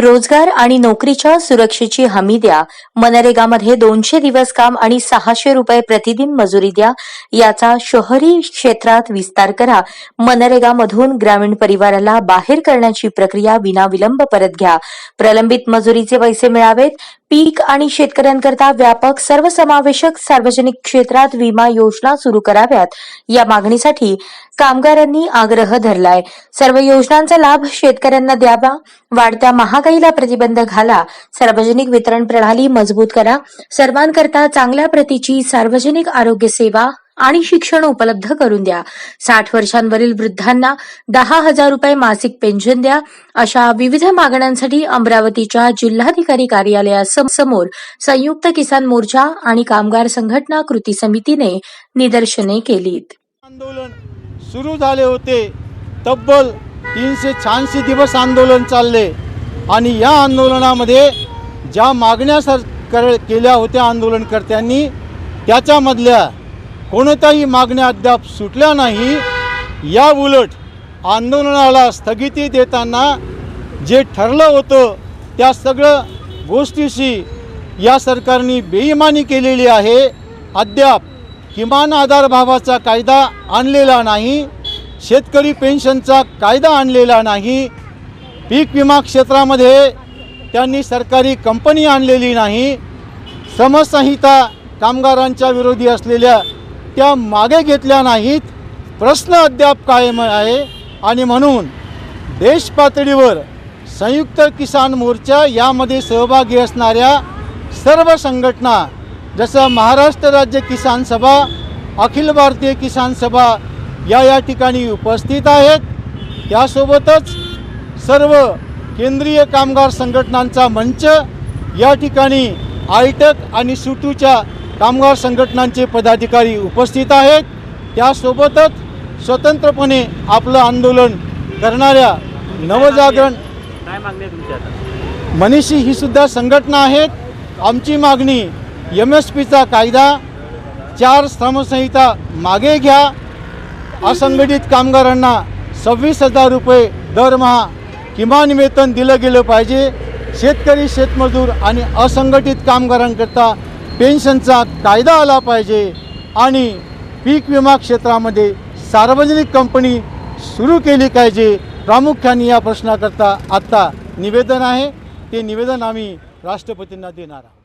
रोजगार आणि नोकरीच्या सुरक्षेची हमी द्या. मनरेगामध्ये दोनशे दिवस काम आणि सहाशे रुपये प्रतिदिन मजुरी द्या. याचा शहरी क्षेत्रात विस्तार करा. मनरेगामधून ग्रामीण परिवाराला बाहेर करण्याची प्रक्रिया विनाविलंब परत घ्या. प्रलंबित मजुरीचे पैसे मिळावेत. पीक आणि शेतकऱ्यांकरता व्यापक सर्वसमावेशक सार्वजनिक क्षेत्रात विमा योजना सुरू कराव्यात. या मागणीसाठी कामगारांनी आग्रह धरलाय. सर्व योजनांचा लाभ शेतकऱ्यांना द्यावा वाढत्या महागाईला प्रतिबंध घाला सार्वजनिक वितरण प्रणाली मजबूत करा सर्वांकरता चांगल्या प्रतीची सार्वजनिक आरोग्य सेवा आणि शिक्षण उपलब्ध करून द्या. साठ वर्षांवरील वृद्धांना दहा हजार रुपये मासिक पेन्शन द्या. अशा विविध मागण्यांसाठी अमरावतीच्या जिल्हाधिकारी कार्यालयासमोर संयुक्त किसान मोर्चा आणि कामगार संघटना कृती समितीने निदर्शने केलीत. आंदोलन सुरू झाले होते. तब्बल तीनशे शहाऐंशी दिवस आंदोलन चालले. आणि या आंदोलनामध्ये ज्या मागण्या सर कर केल्या होत्या आंदोलनकर्त्यांनी त्याच्यामधल्या कोणत्याही मागण्या अद्याप सुटल्या नाही. या उलट आंदोलनाला स्थगिती देताना जे ठरलं होतं त्या सगळं गोष्टीशी या सरकारने बेईमानी केलेली आहे. अद्याप किमान आधारभावाचा कायदा आणलेला नाही. शेतकरी पेन्शनचा कायदा आणलेला नाही. पीक विमा क्षेत्रामध्ये त्यांनी सरकारी कंपनी आणलेली नाही. समसंहिता कामगारांच्या विरोधी असलेल्या त्या मागे घेतल्या नाहीत. प्रश्न अद्याप कायम आहे आणि म्हणून देश पातळीवर संयुक्त किसान मोर्चा यामध्ये सहभागी असणाऱ्या सर्व संघटना जसं महाराष्ट्र राज्य किसान सभा अखिल भारतीय किसान सभा या या ठिकाणी उपस्थित आहेत. त्यासोबतच सर्व केंद्रीय कामगार संघटनांचा मंच या ठिकाणी आयटक आणि सुटूच्या कामगार संघटनांचे पदाधिकारी उपस्थित आहेत. त्यासोबतच स्वतंत्रपणे आपलं आंदोलन करणाऱ्या नवजागरण काय मागणी आहे तुमची आता? मनीषी ही सुद्धा संघटना आहेत. आमची मागणी एम एस पीचा कायदा चार श्रमसंहिता मागे घ्या. असंघटित कामगारांना सव्वीस हजार रुपये दरमहा किमान वेतन दिलं गेलं पाहिजे. शेतकरी शेतमजूर आणि असंघटित कामगारांकरता पेन्शनचा कायदा आला पाहिजे आणि पीक विमा क्षेत्रामध्ये सार्वजनिक कंपनी सुरू केली पाहिजे प्रामुख्याने या प्रश्नाकरता आत्ता निवेदन आहे. ते निवेदन आम्ही राष्ट्रपतींना देणार आहोत.